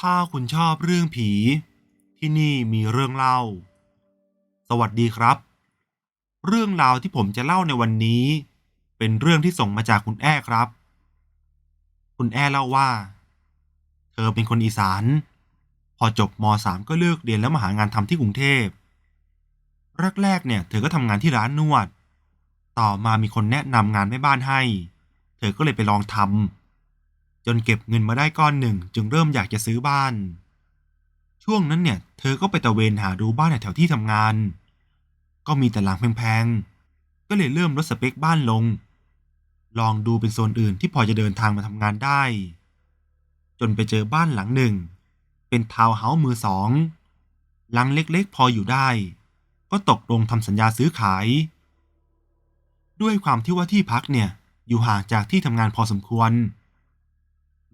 ถ้าคุณชอบเรื่องผี ที่นี่มีเรื่องเล่า สวัสดีครับ เรื่องราวที่ผมจะเล่าในวันนี้ เป็นเรื่องที่ส่งมาจากคุณแอ้ครับ คุณแอ้เล่าว่า เธอเป็นคนอีสาน พอจบม .3 ก็เลิกเรียนแล้วมาหางานทำที่กรุงเทพแรกๆเนี่ย เธอก็ทำงานที่ร้านนวด ต่อมามีคนแนะนำงานแม่บ้านให้ เธอก็เลยไปลองทำ จนเก็บเงินมาได้ก้อนหนึ่งจึงเริ่มอยากจะซื้อบ้าน ช่วงนั้นเนี่ย เธอก็ไปตะเวนหาดูบ้านแถวที่ทำงาน ก็มีแต่หลังแพงๆ ก็เลยเริ่มลดสเปคบ้านลง ลองดูเป็นโซนอื่นที่พอจะเดินทางมาทำงานได้ จนไปเจอบ้านหลังหนึ่ง เป็นทาวน์เฮาส์มือสอง หลังเล็กๆ พออยู่ได้ ก็ตกลงทำสัญญาซื้อขาย ด้วยความที่ว่าที่พักเนี่ยอยู่ห่างจากที่ทำงานพอสมควร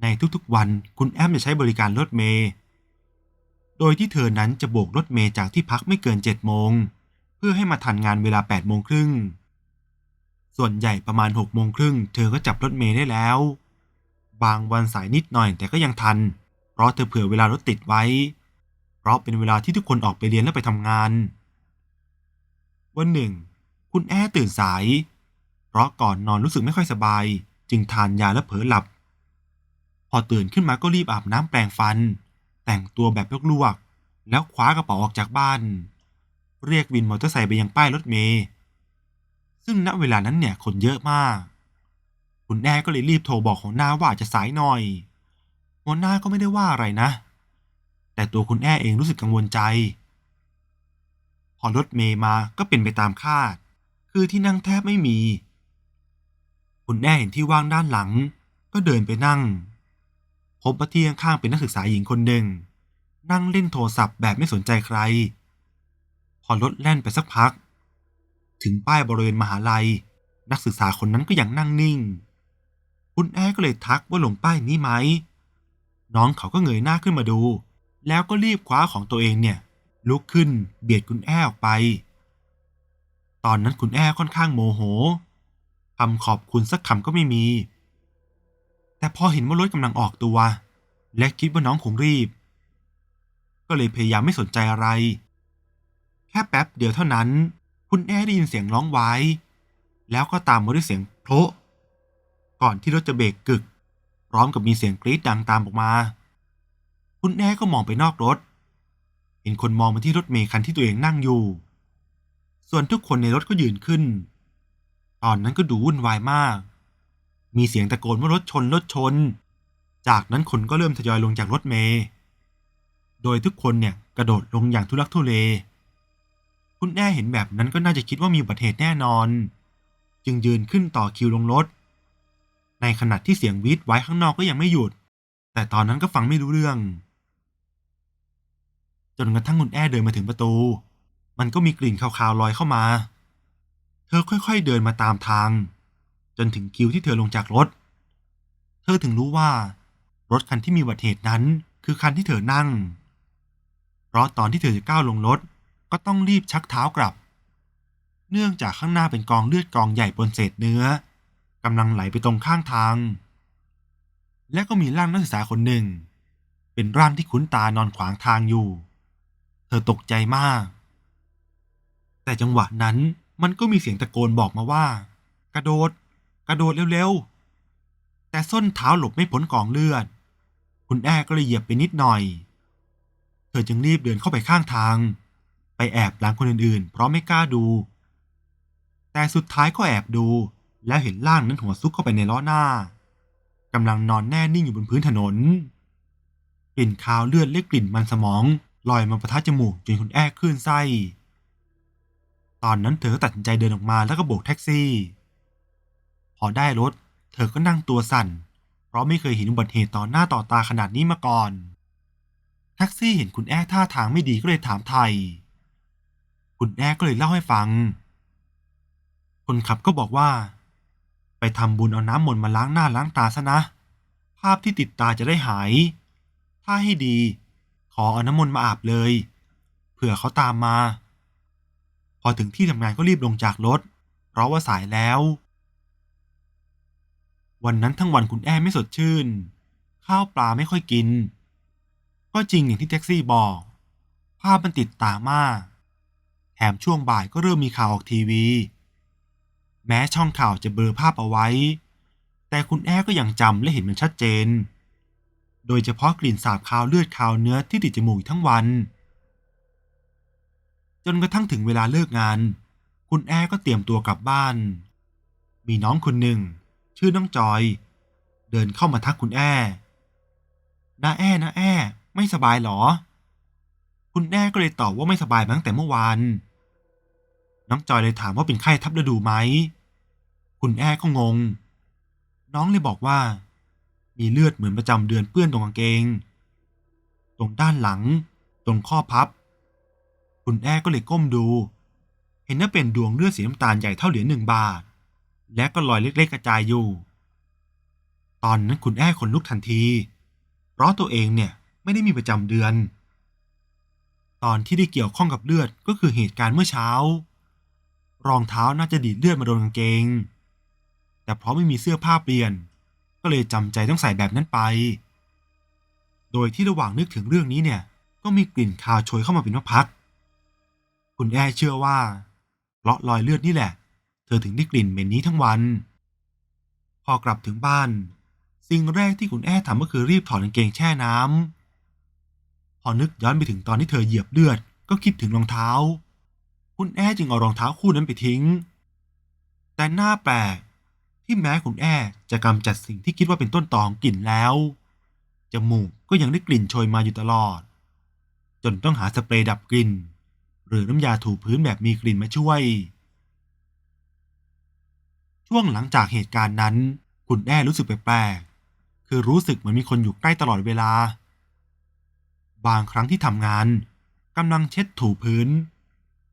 ในทุกๆ วันคุณแอมจะใช้บริการรถเมล์โดยที่เธอนั้นจะโบกรถเมล์จากที่พักไม่เกิน7โมง เพื่อให้มาทันงานเวลา8โมงครึ่ง ส่วนใหญ่ประมาณ6โมงครึ่งเธอก็จับรถเมล์ได้แล้ว บางวันสายนิดหน่อยแต่ก็ยังทัน เพราะเธอเผื่อเวลารถติดไว้ เพราะเป็นเวลาที่ทุกคนออกไปเรียนและไปทำงาน วันหนึ่ง คุณแอตื่นสาย เพราะก่อนนอนรู้สึกไม่ค่อยสบาย จึงทานยาและเผลอหลับ อตื่นขึ้นมาก็รีบอาบน้ำแปรงฟัน แต่งตัวแบบลวกๆแล้วคว้ากระเป๋าออกจากบ้าน เรียกวินมอเตอร์ไซค์ไปยังป้ายรถเมล์ซึ่งณเวลานั้นเนี่ยคนเยอะมาก คุณแอ้ก็เลยรีบโทรบอกหัวหน้าว่าจจะสายหน่อย หัวหน้าก็ไม่ได้ว่าอะไรนะ แต่ตัวคุณแอ้เองรู้สึกกังวลใจ พอรถเมย์มาก็เป็นไปตามคาด คือที่นั่งแทบไม่มี คุณแอ้เห็นที่ว่างด้านหลัง ก็เดินไปนั่ง พบว่าที่ข้างๆเป็นนักศึกษาหญิงคนหนึ่ง นั่งเล่นโทรศัพท์แบบไม่สนใจใคร พอรถแล่นไปสักพัก ถึงป้ายบริเวณมหาลัย นักศึกษาคนนั้นก็ยังนั่งนิ่ง คุณแอ้ก็เลยทักว่าหลงป้ายนี้ไหม น้องเขาก็เงยหน้าขึ้นมาดู แล้วก็รีบคว้าของตัวเองเนี่ย ลุกขึ้นเบียดคุณแอ้ออกไป ตอนนั้นคุณแอ้ค่อนข้างโมโหคำขอบคุณสักคำก็ไม่มี แต่พอเห็นว่ารถกำลังออกตัว และคิดว่าน้องคงรีบ ก็เลยพยายามไม่สนใจอะไร แค่แป๊บเดียวเท่านั้น คุณแอได้ยินเสียงร้องไว้ แล้วก็ตามมาด้วยเสียงโพะก่อนที่รถจะเบรกกึก พร้อมกับมีเสียงกรี๊ดดังตามออกมา คุณแอก็มองไปนอกรถ เห็นคนมองมาที่รถเมล์คันที่ตัวเองนั่งอยู่ ส่วนทุกคนในรถก็ยืนขึ้น ตอนนั้นก็ดูวุ่นวายมาก มีเสียงตะโกนว่ารถชนรถชน จากนั้นคนก็เริ่มทยอยลงจากรถเมล์โดยทุกคนเนี่ยกระโดดลงอย่างทุลักทุเล คุณแอ้เห็นแบบนั้นก็น่าจะคิดว่ามีอุบัติเหตุแน่นอน จึงยืนขึ้นต่อคิวลงรถ ในขณะที่เสียงวีดไว้ข้างนอกก็ยังไม่หยุด แต่ตอนนั้นก็ฟังไม่รู้เรื่อง จนกระทั่งคุณแอ้เดินมาถึงประตู มันก็มีกลิ่นคาวๆลอยเข้ามา เธอค่อยๆเดินมาตามทาง จนถึงคิวที่เธอลงจากรถ เธอถึงรู้ว่า รถคันที่มีอุบัติเหตุนั้น คือคันที่เธอนั่ง เพราะตอนที่เธอจะก้าวลงรถก็ต้องรีบชักเท้ากลับ เนื่องจากข้างหน้าเป็นกองเลือดกองใหญ่บนเศษเนื้อกำลังไหลไปตรงข้างทาง และก็มีร่างนักศึกษาคนหนึ่ง เป็นร่างที่คุ้นตานอนขวางทางอยู่ เธอตกใจมาก แต่จังหวะนั้นมันก็มีเสียงตะโกนบอกมาว่า กระโดด กระโดดเร็วๆ แต่ส้นเท้าหลบไม่พ้นกองเลือด คุณแอ้ก็เลยเหยียบไปนิดหน่อย เธอจึงรีบเดินเข้าไปข้างทาง ไปแอบหลังคนอื่นๆ เพราะไม่กล้าดู แต่สุดท้ายก็แอบดู แล้วเห็นร่างนั้นหัวซุกเข้าไปในล้อหน้ากำลังนอนแน่นิ่งอยู่บนพื้นถนน กลิ่นคาวเลือดและกลิ่นมันสมองลอยมาประทะจมูกจนคุณแอ้คลื่นไส้ ตอนนั้นเธอก็ตัดสินใจเดินออกมาแล้วก็โบกแท็กซี่ พอได้รถ เธอก็นั่งตัวสั่น เพราะไม่เคยเห็นอุบัติเหตุต่อหน้าต่อตาขนาดนี้มาก่อน แท็กซี่เห็นคุณแอ้ท่าทางไม่ดีก็เลยถามไทย คุณแอ้ก็เลยเล่าให้ฟัง คนขับก็บอกว่า ไปทำบุญเอาน้ำมนต์มาล้างหน้าล้างตาซะนะ ภาพที่ติดตาจะได้หาย ถ้าให้ดี ขอเอาน้ำมนต์มาอาบเลย เผื่อเขาตามมา พอถึงที่ทำงานก็รีบลงจากรถ เพราะว่าสายแล้ว วันนั้นทั้งวันคุณแอ้ไม่สดชื่น ข้าวปลาไม่ค่อยกิน ก็จริงอย่างที่แท็กซี่บอก ภาพมันติดตามาก แถมช่วงบ่ายก็เริ่มมีข่าวออกทีวี แม้ช่องข่าวจะเบลอภาพเอาไว้ แต่คุณแอ้ก็ยังจำและเห็นมันชัดเจน โดยเฉพาะกลิ่นสาบคาวเลือดคาวเนื้อที่ติดจมูกทั้งวัน จนกระทั่งถึงเวลาเลิกงาน คุณแอ้ก็เตรียมตัวกลับบ้าน มีน้องคนหนึ่ง ชื่อน้องจอย เดินเข้ามาทักคุณแอ้น้าแอ้น้าแอ้ ไม่สบายเหรอ คุณแอ้ก็เลยตอบว่าไม่สบายมาตั้งแต่เมื่อวาน น้องจอยเลยถามว่าเป็นไข้ทับฤดูไหม คุณแอ้ก็งง น้องเลยบอกว่า มีเลือดเหมือนประจำเดือนเปื้อนตรงกางเกง ตรงด้านหลัง ตรงข้อพับ คุณแอ้ก็เลยก้มดู เห็นว่าเป็นดวงเลือดสีน้ำตาลใหญ่เท่าเหรียญหนึ่งบาท และก็รอยเล็กๆกระจายอยู่ ตอนนั้นคุณแอ้ขนลุกทันที เพราะตัวเองเนี่ยไม่ได้มีประจำเดือน ตอนที่ได้เกี่ยวข้องกับเลือดก็คือเหตุการณ์เมื่อเช้า รองเท้าน่าจะดีดเลือดมาโดนกางเกง แต่เพราะไม่มีเสื้อผ้าเปลี่ยน ก็เลยจำใจต้องใส่แบบนั้นไป โดยที่ระหว่างนึกถึงเรื่องนี้เนี่ย ก็มีกลิ่นคาวโชยเข้ามาเป็นพักๆคุณแอ้เชื่อว่า เพราะรอยเลือดนี่แหละ เธอถึงได้กลิ่นเหม็นนี้ทั้งวัน พอกลับถึงบ้าน สิ่งแรกที่คุณแอ้ทำก็คือรีบถอดกางเกงแช่น้ำพอนึกย้อนไปถึงตอนที่เธอเหยียบเลือด ก็คิดถึงรองเท้า คุณแอ้จึงเอารองเท้าคู่นั้นไปทิ้ง แต่หน้าแปลกที่แม้คุณแอ้จะกำจัดสิ่งที่คิดว่าเป็นต้นตอของกลิ่นแล้ว จมูกก็ยังได้กลิ่นโชยมาอยู่ตลอด จนต้องหาสเปรย์ดับกลิ่น หรือน้ำยาถูพื้นแบบมีกลิ่นมาช่วย ช่วงหลังจากเหตุการณ์นั้น คุณแอ้รู้สึกแปลกๆ คือรู้สึกเหมือนมีคนอยู่ใกล้ตลอดเวลา บางครั้งที่ทำงานกำลังเช็ดถูพื้น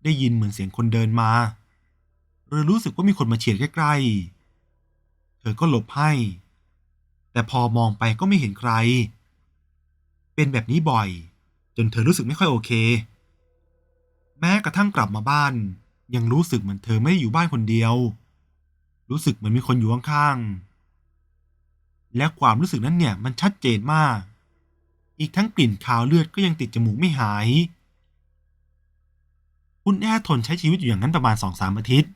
ได้ยินเหมือนเสียงคนเดินมา หรือรู้สึกว่ามีคนมาเฉียดใกล้ๆ เธอก็หลบให้ แต่พอมองไปก็ไม่เห็นใคร เป็นแบบนี้บ่อย จนเธอรู้สึกไม่ค่อยโอเค แม้กระทั่งกลับมาบ้าน ยังรู้สึกเหมือนเธอไม่ได้อยู่บ้านคนเดียว รู้สึกเหมือนมีคนอยู่ข้างๆ และความรู้สึกนั้นเนี่ยมันชัดเจนมาก อีกทั้งกลิ่นคาวเลือดก็ยังติดจมูกไม่หาย คุณแอทนใช้ชีวิตอยู่อย่างนั้นประมาณสองสามอาทิตย์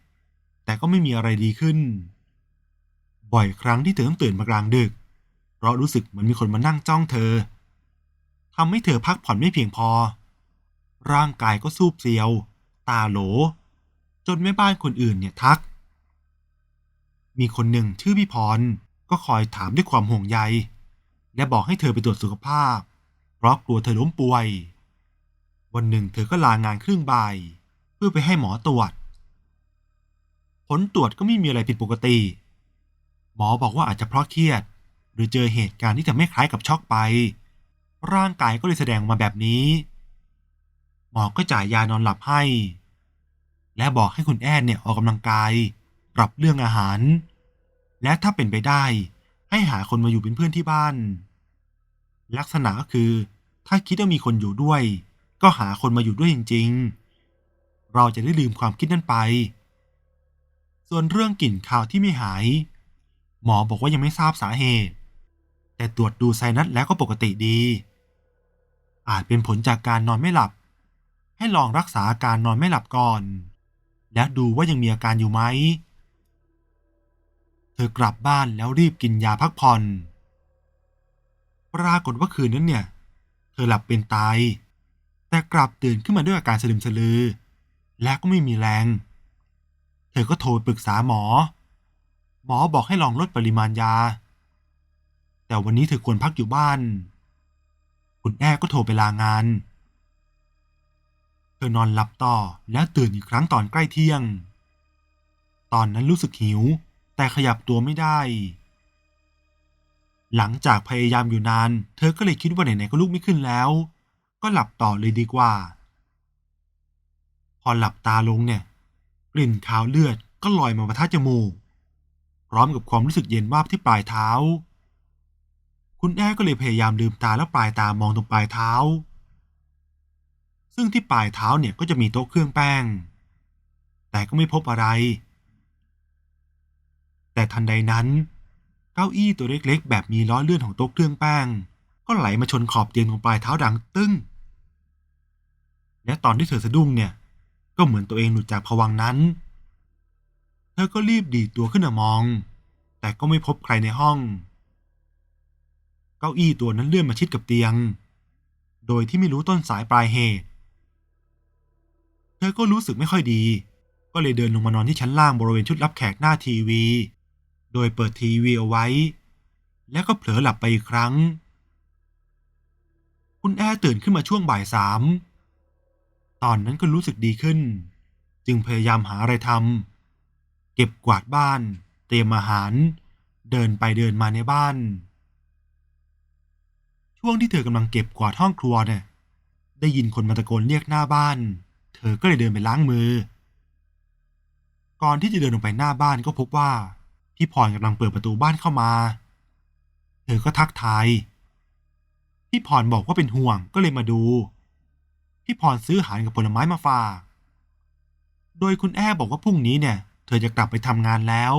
แต่ก็ไม่มีอะไรดีขึ้น บ่อยครั้งที่เธอต้องตื่นมากลางดึก เพราะรู้สึกเหมือนมีคนมานั่งจ้องเธอทำให้เธอพักผ่อนไม่เพียงพอ ร่างกายก็สูบเซียว ตาโหล จนแม่บ้านคนอื่นเนี่ยทัก มีคนหนึ่งชื่อพี่พรก็คอยถามด้วยความห่วงใย และบอกให้เธอไปตรวจสุขภาพ เพราะกลัวเธอล้มป่วย วันหนึ่งเธอก็ลางานครึ่งบ่าย เพื่อไปให้หมอตรวจ ผลตรวจก็ไม่มีอะไรผิดปกติ หมอบอกว่าอาจจะเพราะเครียด หรือเจอเหตุการณ์ที่ทำให้คล้ายกับช็อกไป ร่างกายก็เลยแสดงมาแบบนี้ หมอก็จ่ายยานอนหลับให้ และบอกให้คุณแอนเนี่ยออกกำลังกาย ปรับเรื่องอาหาร และถ้าเป็นไปได้ให้หาคนมาอยู่เป็นเพื่อนที่บ้าน ลักษณะก็คือถ้าคิดว่ามีคนอยู่ด้วย ก็หาคนมาอยู่ด้วยจริง ๆ เราจะได้ลืมความคิดนั้นไป ส่วนเรื่องกลิ่นคาวที่ไม่หาย หมอบอกว่ายังไม่ทราบสาเหตุ แต่ตรวจดูไซนัสแล้วก็ปกติดี อาจเป็นผลจากการนอนไม่หลับ ให้ลองรักษาอาการนอนไม่หลับก่อน และดูว่ายังมีอาการอยู่ไหม เธอกลับบ้านแล้วรีบกินยาพักผ่อน ปรากฏว่าคืนนั้นเนี่ย เธอหลับเป็นตาย แต่กลับตื่นขึ้นมาด้วยอาการสะลึมสะลือ และก็ไม่มีแรง เธอก็โทรปรึกษาหมอ หมอบอกให้ลองลดปริมาณยา แต่วันนี้เธอควรพักอยู่บ้าน คุณแอ้ก็โทรไปลางาน เธอนอนหลับต่อแล้วตื่นอีกครั้งตอนใกล้เที่ยง ตอนนั้นรู้สึกหิว แต่ขยับตัวไม่ได้ หลังจากพยายามอยู่นาน เธอก็เลยคิดว่าไหนๆก็ลุกไม่ขึ้นแล้ว ก็หลับต่อเลยดีกว่า พอหลับตาลงเนี่ย กลิ่นคาวเลือดก็ลอยมาปะทะจมูก พร้อมกับความรู้สึกเย็นวาบที่ปลายเท้า คุณแอ้ก็เลยพยายามลืมตาแล้วปลายตามองตรงปลายเท้า ซึ่งที่ปลายเท้าเนี่ยก็จะมีโต๊ะเครื่องแป้ง แต่ก็ไม่พบอะไร แต่ทันใดนั้น เก้าอี้ตัวเล็กๆ แบบมีล้อเลื่อนของโต๊ะเครื่องแป้ง ก็ไหลมาชนขอบเตียงตรงปลายเท้าดังตึ้ง และตอนที่เธอสะดุ้งเนี่ย ก็เหมือนตัวเองหลุดจากภวังนั้น เธอก็รีบดีตัวขึ้นมามอง แต่ก็ไม่พบใครในห้อง เก้าอี้ตัวนั้นเลื่อนมาชิดกับเตียง โดยที่ไม่รู้ต้นสายปลายเหตุ เธอก็รู้สึกไม่ค่อยดี ก็เลยเดินลงมานอนที่ชั้นล่างบริเวณชุดรับแขกหน้าทีวี โดยเปิดทีวีเอาไว้ แล้วก็เผลอหลับไปอีกครั้ง คุณแอตื่นขึ้นมาช่วงบ่ายสามตอนนั้นก็รู้สึกดีขึ้น จึงพยายามหาอะไรทำเก็บกวาดบ้าน เตรียมอาหาร เดินไปเดินมาในบ้าน ช่วงที่เธอกำลังเก็บกวาดห้องครัวเนี่ย ได้ยินคนมาตะโกนเรียกหน้าบ้าน เธอก็เลยเดินไปล้างมือ ก่อนที่จะเดินลงไปหน้าบ้านก็พบว่า พี่พรกำลังเปิดประตูบ้านเข้ามา เธอก็ทักทาย พี่พรบอกว่าเป็นห่วงก็เลยมาดู พี่พรซื้ออาหารกับผลไม้มาฝาก โดยคุณแอ้บอกว่าพรุ่งนี้เนี่ย เธอจะกลับไปทำงานแล้ว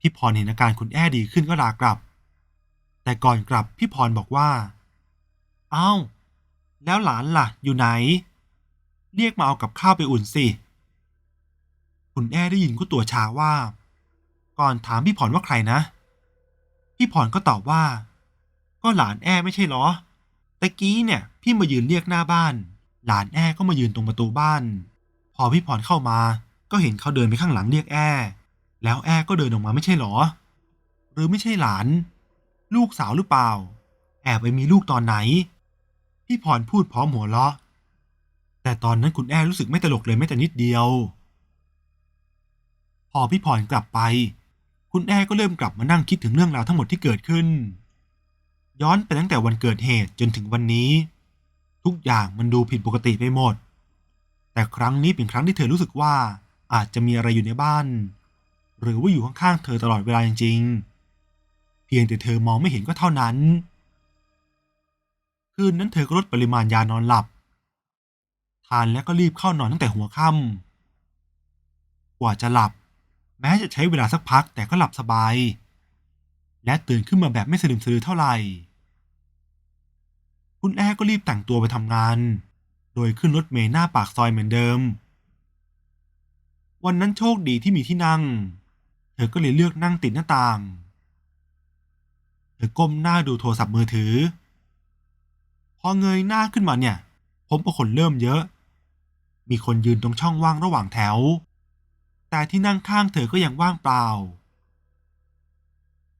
พี่พรเห็นอาการคุณแอ้ดีขึ้นก็ลากลับ แต่ก่อนกลับพี่พรบอกว่าอ้าวแล้วหลานล่ะ อยู่ไหน เรียกมาเอากับข้าวไปอุ่นสิ คุณแอ้ได้ยินก็ตัวชาว่า ก่อนถามพี่พรว่าใครนะ พี่พรก็ตอบว่า ก็หลานแอ้ไม่ใช่หรอตะกี้เนี่ย พี่มายืนเรียกหน้าบ้าน หลานแอ้ก็มายืนตรงประตูบ้าน พอพี่พรเข้ามา ก็เห็นเขาเดินไปข้างหลังเรียกแอ้แล้วแอ้ก็เดินออกมาไม่ใช่หรอ หรือไม่ใช่หลาน ลูกสาวหรือเปล่า แอบไปมีลูกตอนไหน พี่พรพูดพร้อมหัวเราะ แต่ตอนนั้นคุณแอ้รู้สึกไม่ตลกเลยแม้แต่นิดเดียว พอพี่พรกลับไป คุณแอ้ก็เริ่มกลับมานั่งคิดถึงเรื่องราวทั้งหมดที่เกิดขึ้น ย้อนไปตั้งแต่วันเกิดเหตุจนถึงวันนี้ ทุกอย่างมันดูผิดปกติไปหมด แต่ครั้งนี้เป็นครั้งที่เธอรู้สึกว่าอาจจะมีอะไรอยู่ในบ้าน หรือว่าอยู่ข้างๆเธอตลอดเวลาจริงๆ เพียงแต่เธอมองไม่เห็นก็เท่านั้น คืนนั้นเธอก็ลดปริมาณยานอนหลับ ทานแล้วก็รีบเข้านอนตั้งแต่หัวค่ำกว่าจะหลับ แม้จะใช้เวลาสักพักแต่ก็หลับสบาย และตื่นขึ้นมาแบบไม่สะดึมสะดือเท่าไหร่ คุณแอก็รีบแต่งตัวไปทำงาน โดยขึ้นรถเมล์หน้าปากซอยเหมือนเดิม วันนั้นโชคดีที่มีที่นั่ง เธอก็เลยเลือกนั่งติดหน้าต่าง เธอก้มหน้าดูโทรศัพท์มือถือ พอเงยหน้าขึ้นมาเนี่ยพบว่าคนเริ่มเยอะ มีคนยืนตรงช่องว่างระหว่างแถว แต่ที่นั่งข้างเธอก็ยังว่างเปล่า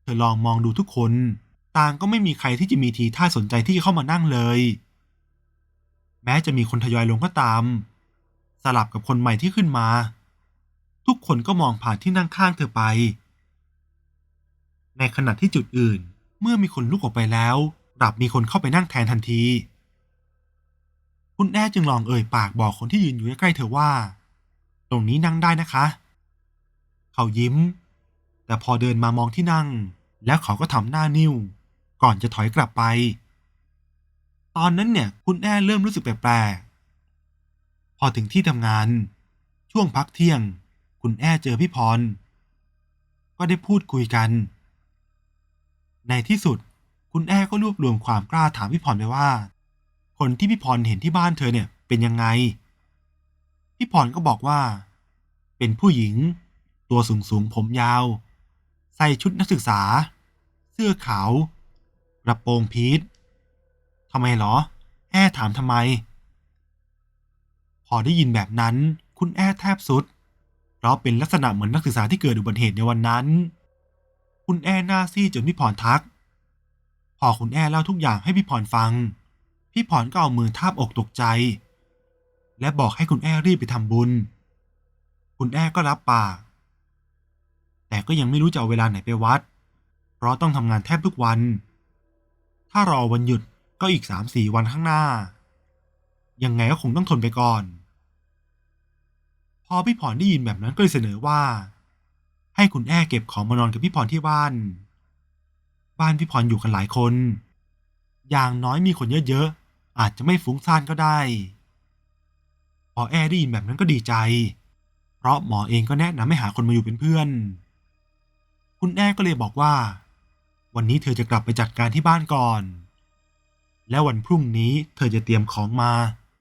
เธอลองมองดูทุกคน ต่างก็ไม่มีใครที่จะมีทีท่าสนใจที่จะเข้ามานั่งเลย แม้จะมีคนทยอยลงก็ตาม สลับกับคนใหม่ที่ขึ้นมา ทุกคนก็มองผ่านที่นั่งข้างเธอไป ในขณะที่จุดอื่น เมื่อมีคนลุกออกไปแล้วกลับมีคนเข้าไปนั่งแทนทันที คุณแอ้จึงลองเอ่ยปากบอกคนที่ยืนอยู่ใกล้ๆเธอว่า ตรงนี้นั่งได้นะคะ เขายิ้ม แต่พอเดินมามองที่นั่ง แล้วเขาก็ทำหน้านิ่วก่อนจะถอยกลับไป ตอนนั้นเนี่ยคุณแอ้เริ่มรู้สึกแปลกๆพอถึงที่ทำงาน ช่วงพักเที่ยง คุณแอ้เจอพี่พร ก็ได้พูดคุยกัน ในที่สุดคุณแอ้ก็รวบรวมความกล้าถามพี่พรไปว่า คนที่พี่พรเห็นที่บ้านเธอเนี่ยเป็นยังไง พี่พรก็บอกว่า เป็นผู้หญิง ตัวสูงสูงผมยาว ใส่ชุดนักศึกษา เสื้อขาวกระโปรงพีททำไมเหรอ แอ้ถามทำไม พอได้ยินแบบนั้น คุณแอ้แทบสุด เพราะเป็นลักษณะเหมือนนักศึกษาที่เกิดอุบัติเหตุในวันนั้น คุณแอ้หน้าซีดจนพี่พรทัก พอคุณแอ้เล่าทุกอย่างให้พี่พรฟัง พี่พรก็เอามือทาบอกตกใจ และบอกให้คุณแอ้รีบไปทำบุญ คุณแอ้ก็รับปาก แต่ก็ยังไม่รู้จะเอาเวลาไหนไปวัด เพราะต้องทำงานแทบทุกวัน ถ้ารอวันหยุดก็อีกสามสี่วันข้างหน้า ยังไงก็คงต้องทนไปก่อน พอพี่พรได้ยินแบบนั้นก็เลยเสนอว่า ให้คุณแอ้เก็บของมานอนกับพี่พรที่บ้าน บ้านพี่พรอยู่กันหลายคน อย่างน้อยมีคนเยอะๆอาจจะไม่ฟุ้งซ่านก็ได้ พอแอ้ได้ยินแบบนั้นก็ดีใจ เพราะหมอเองก็แนะนำให้หาคนมาอยู่เป็นเพื่อน คุณแอ้ก็เลยบอกว่า วันนี้เธอจะกลับไปจัดการที่บ้านก่อน และวันพรุ่งนี้เธอจะเตรียมของมา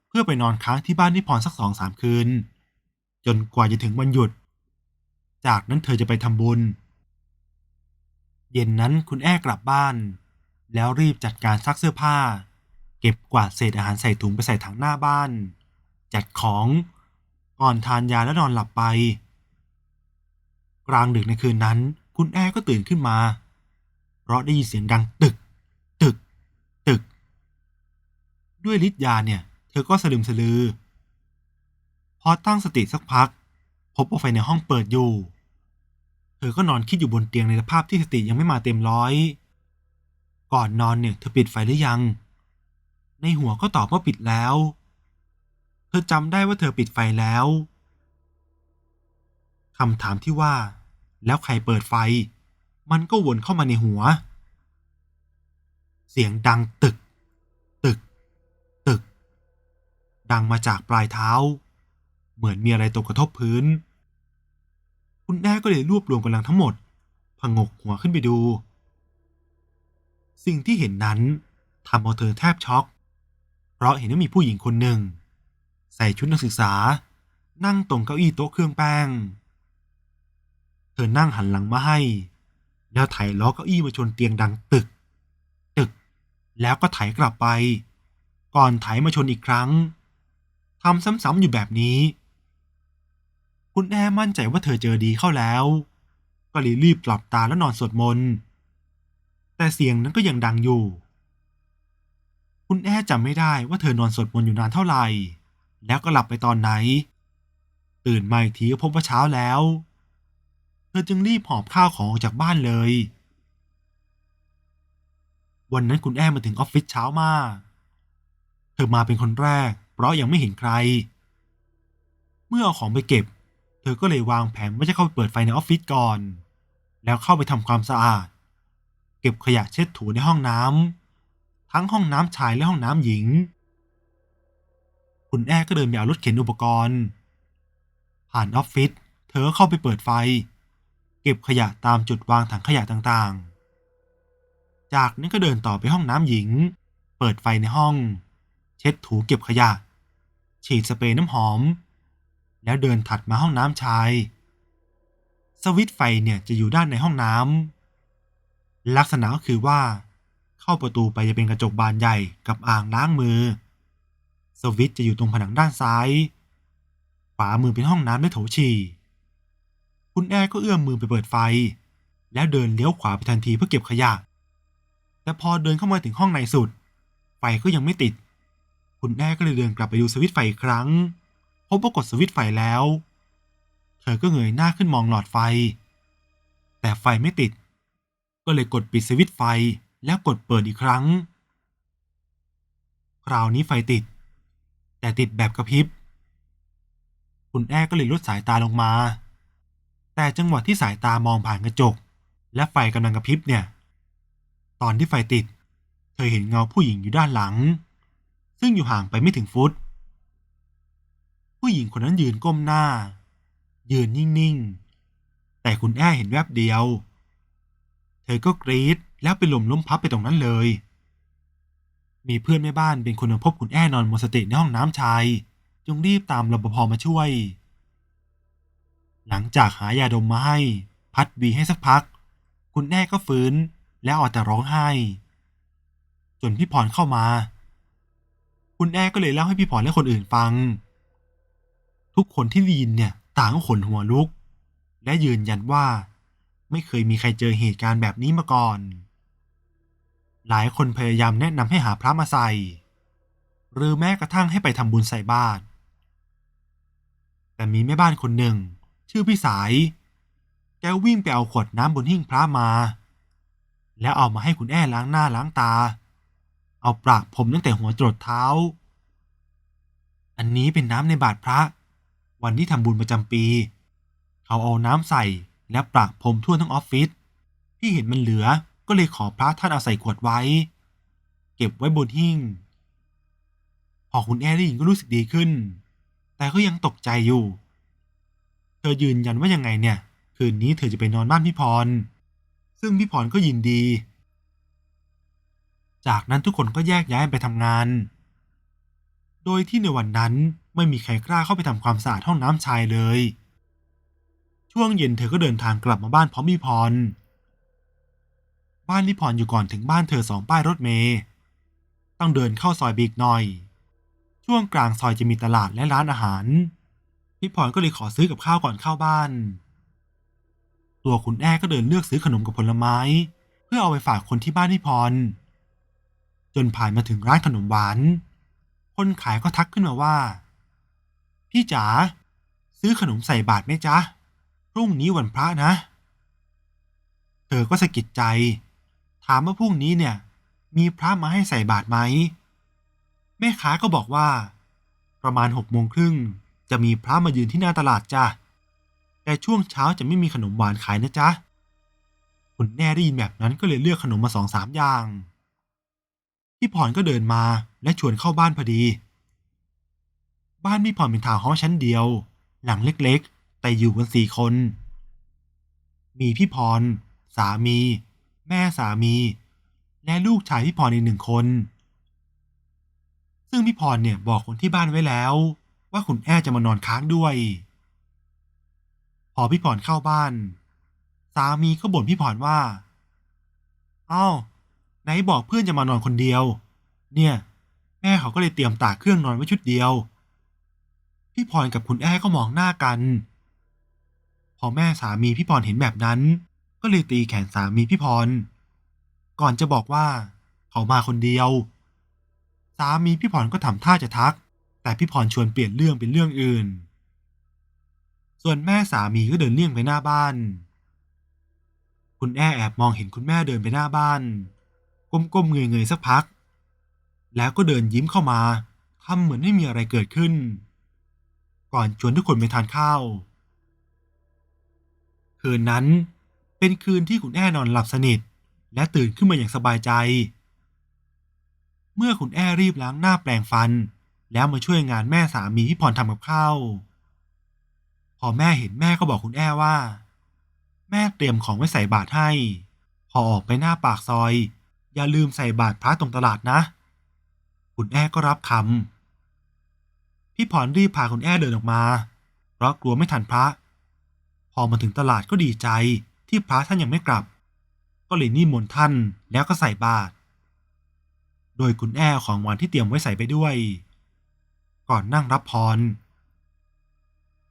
เพื่อไปนอนค้างที่บ้านพี่พรสักสองสามคืน จนกว่าจะถึงวันหยุด จากนั้นเธอจะไปทำบุญ เย็นนั้นคุณแอ้กลับบ้าน แล้วรีบจัดการซักเสื้อผ้า เก็บกวาดเศษอาหารใส่ถุงไปใส่ถังหน้าบ้าน จัดของก่อนทานยาแล้วนอนหลับไป กลางดึกในคืนนั้น คุณแอ้ก็ตื่นขึ้นมา เพราะได้ยินเสียงดังตึก ตึก ตึก ด้วยฤทธิ์ยาเนี่ย เธอก็สลืมสลือ พอตั้งสติสักพัก พบว่าไฟในห้องเปิดอยู่ เธอก็นอนคิดอยู่บนเตียงในสภาพที่สติยังไม่มาเต็มร้อย ก่อนนอนเนี่ย เธอปิดไฟหรือยัง ในหัวก็ตอบว่าปิดแล้ว ธอจำได้ว่าเธอปิดไฟแล้วคำถามที่ว่า แล้วใครเปิดไฟ มันก็วนเข้ามาในหัว เสียงดังตึก ตึก ตึก ดังมาจากปลายเท้า เหมือนมีอะไรตกกระทบพื้น คุณแม่ก็เลยรวบรวมกำลังทั้งหมดผงกหัวขึ้นไปดู สิ่งที่เห็นนั้นทำเอาเธอแทบช็อก เพราะเห็นว่ามีผู้หญิงคนหนึ่ง ใส่ชุดนักศึกษา นั่งตรงเก้าอี้โต๊ะเครื่องแป้ง เธอนั่งหันหลังมาให้ แล้วไถล้อเก้าอี้มาชนเตียงดังตึก ตึก แล้วก็ไถกลับไป ก่อนไถมาชนอีกครั้งทำซ้ำๆอยู่แบบนี้ คุณแอมั่นใจว่าเธอเจอดีเข้าแล้ว ก็เลยรีบหลับตาแล้วนอนสวดมนต์แต่เสียงนั้นก็ยังดังอยู่ คุณแอจำไม่ได้ว่าเธอนอนสวดมนต์อยู่นานเท่าไหร่ แล้วก็หลับไปตอนไหน ตื่นมาอีกทีก็พบว่าเช้าแล้ว เธอจึงรีบหอบข้าวของออกจากบ้านเลย วันนั้นคุณแอมาถึงออฟฟิศเช้ามาก เธอมาเป็นคนแรก เพราะยังไม่เห็นใคร เมื่อเอาของไปเก็บ เธอก็เลยวางแผนว่าจะเข้าไปเปิดไฟในออฟฟิศก่อน แล้วเข้าไปทำความสะอาด เก็บขยะเช็ดถูในห้องน้ำทั้งห้องน้ำชายและห้องน้ำหญิง คุณแอ้ก็เดินไปเอารถเข็นอุปกรณ์ ผ่านออฟฟิศเธอก็เข้าไปเปิดไฟ เก็บขยะตามจุดวางถังขยะต่างๆ จากนั้นก็เดินต่อไปห้องน้ำหญิง เปิดไฟในห้อง เช็ดถูเก็บขยะ ฉีดสเปรย์น้ำหอม แล้วเดินถัดมาห้องน้ำชาย สวิตไฟเนี่ยจะอยู่ด้านในห้องน้ำลักษณะก็คือว่า เข้าประตูไปจะเป็นกระจกบานใหญ่กับอ่างล้างมือ สวิตจะอยู่ตรงผนังด้านซ้าย ขวามือเป็นห้องน้ำและโถฉี่ คุณแอร์ก็เอื้อมมือไปเปิดไฟ แล้วเดินเลี้ยวขวาไปทันทีเพื่อเก็บขยะ แต่พอเดินเข้ามาถึงห้องในสุด ไฟก็ยังไม่ติด คุณแอร์ก็เลยเดินกลับไปดูสวิตไฟอีกครั้ง พบว่ากดสวิตไฟแล้ว เธอก็เงยหน้าขึ้นมองหลอดไฟ แต่ไฟไม่ติด ก็เลยกดปิดสวิตไฟแล้วกดเปิดอีกครั้ง คราวนี้ไฟติด แต่ติดแบบกระพริบ คุณแอ้ก็เลยลดสายตาลงมา แต่จังหวะที่สายตามองผ่านกระจก และไฟกำลังกระพริบเนี่ย ตอนที่ไฟติด เธอเห็นเงาผู้หญิงอยู่ด้านหลัง ซึ่งอยู่ห่างไปไม่ถึงฟุต ผู้หญิงคนนั้นยืนก้มหน้า ยืนนิ่งๆ แต่คุณแอ้เห็นแวบเดียว เธอก็กรีดแล้วไปหล่มล้มพับไปตรงนั้นเลย มีเพื่อนแม่บ้านเป็นคนพบคุณแอ้นอนหมดสติในห้องน้ำชาย จึงรีบตามรปภมาช่วย หลังจากหายาดมมาให้ พัดบีให้สักพัก คุณแอ้ก็ฟื้นแล้วเอาแต่ร้องไห้ จนพี่พรเข้ามา คุณแอ้ก็เลยเล่าให้พี่พรและคนอื่นฟัง ทุกคนที่ได้ยินเนี่ยต่างขนหัวลุก และยืนยันว่า ไม่เคยมีใครเจอเหตุการณ์แบบนี้มาก่อน หลายคนพยายามแนะนำให้หาพระมาใส่ หรือแม้กระทั่งให้ไปทำบุญใส่บาตรแต่มีแม่บ้านคนหนึ่ง ชื่อพี่สาย แกวิ่งไปเอาขวดน้ำบนหิ้งพระมา แล้วเอามาให้คุณแอ้ล้างหน้าล้างตา เอาปราบผมตั้งแต่หัวจรดเท้า อันนี้เป็นน้ำในบาตรพระ วันที่ทำบุญประจำปี เขาเอาน้ำใส่แล้วประพรมทั่วทั้งออฟฟิศพี่เห็นมันเหลือ ก็เลยขอพระท่านเอาใส่ขวดไว้ เก็บไว้บนหิ้ง พอคุณแอร์ได้ยินก็รู้สึกดีขึ้น แต่ก็ยังตกใจอยู่ เธอยืนยันว่ายังไงเนี่ย คืนนี้เธอจะไปนอนบ้านพี่พร ซึ่งพี่พรก็ยินดี จากนั้นทุกคนก็แยกย้ายไปทำงาน โดยที่ในวันนั้นไม่มีใครกล้าเข้าไปทำความสะอาดห้องน้ำชายเลย ช่วงเย็นเธอก็เดินทางกลับมาบ้านพร้อมพี่พร บ้านพี่พรอยู่ก่อนถึงบ้านเธอสองป้ายรถเมย์ต้องเดินเข้าซอยบีกหน่อย ช่วงกลางซอยจะมีตลาดและร้านอาหาร พี่พรก็เลยขอซื้อกับข้าวก่อนเข้าบ้าน ตัวคุณแอ้ก็เดินเลือกซื้อขนมกับผลไม้ เพื่อเอาไปฝากคนที่บ้านพี่พร จนผ่านมาถึงร้านขนมหวาน คนขายก็ทักขึ้นมาว่า พี่จ๋าซื้อขนมใส่บาตรไหมจ๊ะ พรุ่งนี้วันพระนะ เธอก็สะกิดใจ ถามว่าพรุ่งนี้เนี่ย มีพระมาให้ใส่บาตรไหมแม่ค้าก็บอกว่า ประมาณหกโมงครึ่งจะมีพระมายืนที่หน้าตลาดจ้ะแต่ช่วงเช้าจะไม่มีขนมหวานขายนะจ๊ะคุณแน่ได้ยินแบบนั้นก็เลยเลือกขนมมาสองสามอย่าง พี่พรก็เดินมาและชวนเข้าบ้านพอดี บ้านพี่พรเป็นทาวน์เฮาส์ชั้นเดียว หลังเล็กๆ แต่อยู่กันสี่คน มีพี่พร สามี แม่สามี และลูกชายพี่พรอีกหนึ่งคน ซึ่งพี่พรเนี่ยบอกคนที่บ้านไว้แล้ว ว่าคุณแอ้จะมานอนค้างด้วย พอพี่พรเข้าบ้าน สามีก็บ่นพี่พรว่า เอ้า ไหนบอกเพื่อนจะมานอนคนเดียว เนี่ย แม่เขาก็เลยเตรียมตากเครื่องนอนไว้ชุดเดียว พี่พรกับคุณแอ้ก็มองหน้ากัน พอแม่สามีพี่พรเห็นแบบนั้น ก็เลยตีแขนสามีพี่พร ก่อนจะบอกว่า เขามาคนเดียว สามีพี่พรก็ทำท่าจะทัก แต่พี่พรชวนเปลี่ยนเรื่องเป็นเรื่องอื่น ส่วนแม่สามีก็เดินเลี่ยงไปหน้าบ้าน คุณแอ้แอบมองเห็นคุณแม่เดินไปหน้าบ้าน ก้มๆเงยๆสักพัก แล้วก็เดินยิ้มเข้ามาทำเหมือนไม่มีอะไรเกิดขึ้น ก่อนชวนทุกคนไปทานข้าว คืนนั้น เป็นคืนที่คุณแอ้นอนหลับสนิท และตื่นขึ้นมาอย่างสบายใจ เมื่อคุณแอ้รีบล้างหน้าแปรงฟัน แล้วมาช่วยงานแม่สามีพี่พรทำกับข้าวพอแม่เห็นแม่ก็บอกคุณแอ้ว่า แม่เตรียมของไว้ใส่บาตรให้ พอออกไปหน้าปากซอย อย่าลืมใส่บาตรพระตรงตลาดนะ คุณแอ้ก็รับคำพี่พรรีบพาคุณแอ้เดินออกมา เพราะกลัวไม่ทันพระ พอมาถึงตลาดก็ดีใจ ที่พระท่านยังไม่กลับ ก็เลยนิมนต์ท่านแล้วก็ใส่บาตรโดยคุณแอ้เอาของหวานที่เตรียมไว้ใส่ไปด้วย ก่อนนั่งรับพร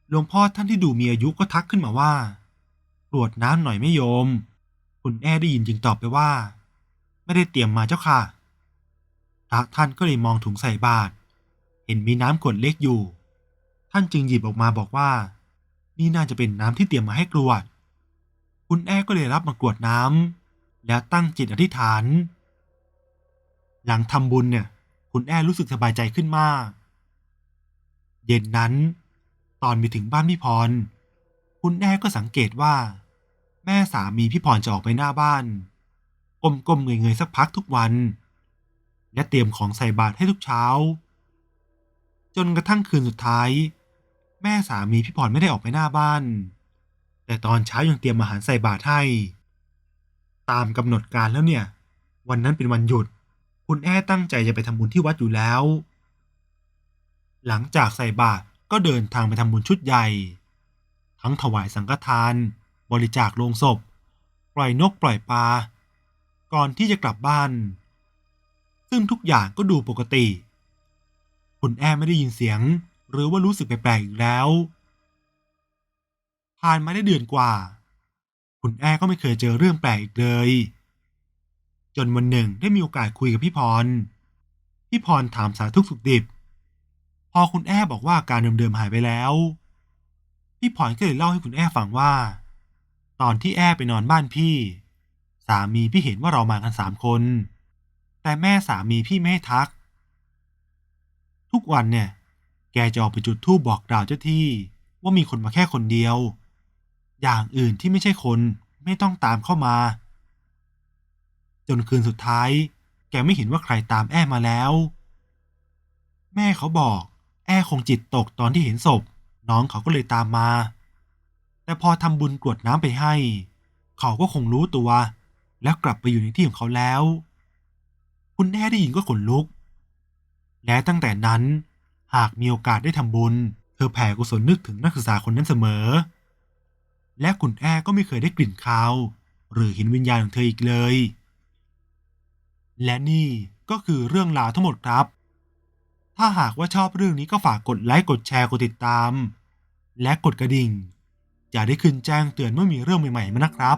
หลวงพ่อท่านที่ดูมีอายุก็ทักขึ้นมาว่ากรวดน้ำหน่อยไม่โยม คุณแอ้ได้ยินจึงตอบไปว่า ไม่ได้เตรียมมาเจ้าค่ะพระท่านก็เลยมองถุงใส่บาตรเห็นมีน้ำขวดเล็กอยู่ ท่านจึงหยิบออกมาบอกว่า นี่น่าจะเป็นน้ำที่เตรียมมาให้กรวด คุณแอ้ก็เลยรับมากรวดน้ำแล้วตั้งจิตอธิษฐาน หลังทำบุญเนี่ย คุณแอ้รู้สึกสบายใจขึ้นมาก เย็นนั้น ตอนไปถึงบ้านพี่พร คุณแอ้ก็สังเกตว่า แม่สามีพี่พรจะออกไปหน้าบ้านก้มๆเงยๆสักพักทุกวัน และเตรียมของใส่บาตรให้ทุกเช้า จนกระทั่งคืนสุดท้าย แม่สามีพี่พรไม่ได้ออกไปหน้าบ้าน แต่ตอนเช้ายังเตรียมอาหารใส่บาตรให้ ตามกำหนดการแล้วเนี่ย วันนั้นเป็นวันหยุด คุณแอ้ตั้งใจจะไปทำบุญที่วัดอยู่แล้ว หลังจากใส่บาตรก็เดินทางไปทำบุญชุดใหญ่ ทั้งถวายสังฆทาน บริจาคโลงศพ ปล่อยนกปล่อยปลา ก่อนที่จะกลับบ้าน ซึ่งทุกอย่างก็ดูปกติ คุณแอ้ไม่ได้ยินเสียง หรือว่ารู้สึกแปลกๆอีกแล้ว ผ่านมาได้เดือนกว่า คุณแอ้ก็ไม่เคยเจอเรื่องแปลกอีกเลย จนวันหนึ่งได้มีโอกาสคุยกับพี่พร พี่พรถามสาทุกสุขดิบ พอคุณแอ้บอกว่าอาการเดิมๆหายไปแล้ว พี่พรก็เลยเล่าให้คุณแอ้ฟังว่า ตอนที่แอ้ไปนอนบ้านพี่ สามีพี่เห็นว่าเรามากันสามคน แต่แม่สามีพี่ไม่ให้ทัก ทุกวันเนี่ย แกจะออกไปจุดธูปบอกกล่าวเจ้าที่ว่ามีคนมาแค่คนเดียว อย่างอื่นที่ไม่ใช่คนไม่ต้องตามเข้ามา จนคืนสุดท้าย แกไม่เห็นว่าใครตามแอ้มาแล้ว แม่เขาบอก แอ้คงจิตตกตอนที่เห็นศพ น้องเขาก็เลยตามมา แต่พอทำบุญกรวดน้ำไปให้ เขาก็คงรู้ตัว แล้วกลับไปอยู่ในที่ของเขาแล้ว คุณแอ้ได้ยินก็ขนลุก และตั้งแต่นั้น หากมีโอกาสได้ทำบุญ เธอแผ่กุศลนึกถึงนักศึกษาคนนั้นเสมอ และคุณแอ้ก็ไม่เคยได้กลิ่นคาวหรือเห็นวิญญาณของเธออีกเลย และนี่ก็คือเรื่องราวทั้งหมดครับ ถ้าหากว่าชอบเรื่องนี้ก็ฝากกดไลค์กดแชร์กดติดตาม และกดกระดิ่ง จะได้ขึ้นแจ้งเตือนเมื่อมีเรื่องใหม่ๆมานะครับ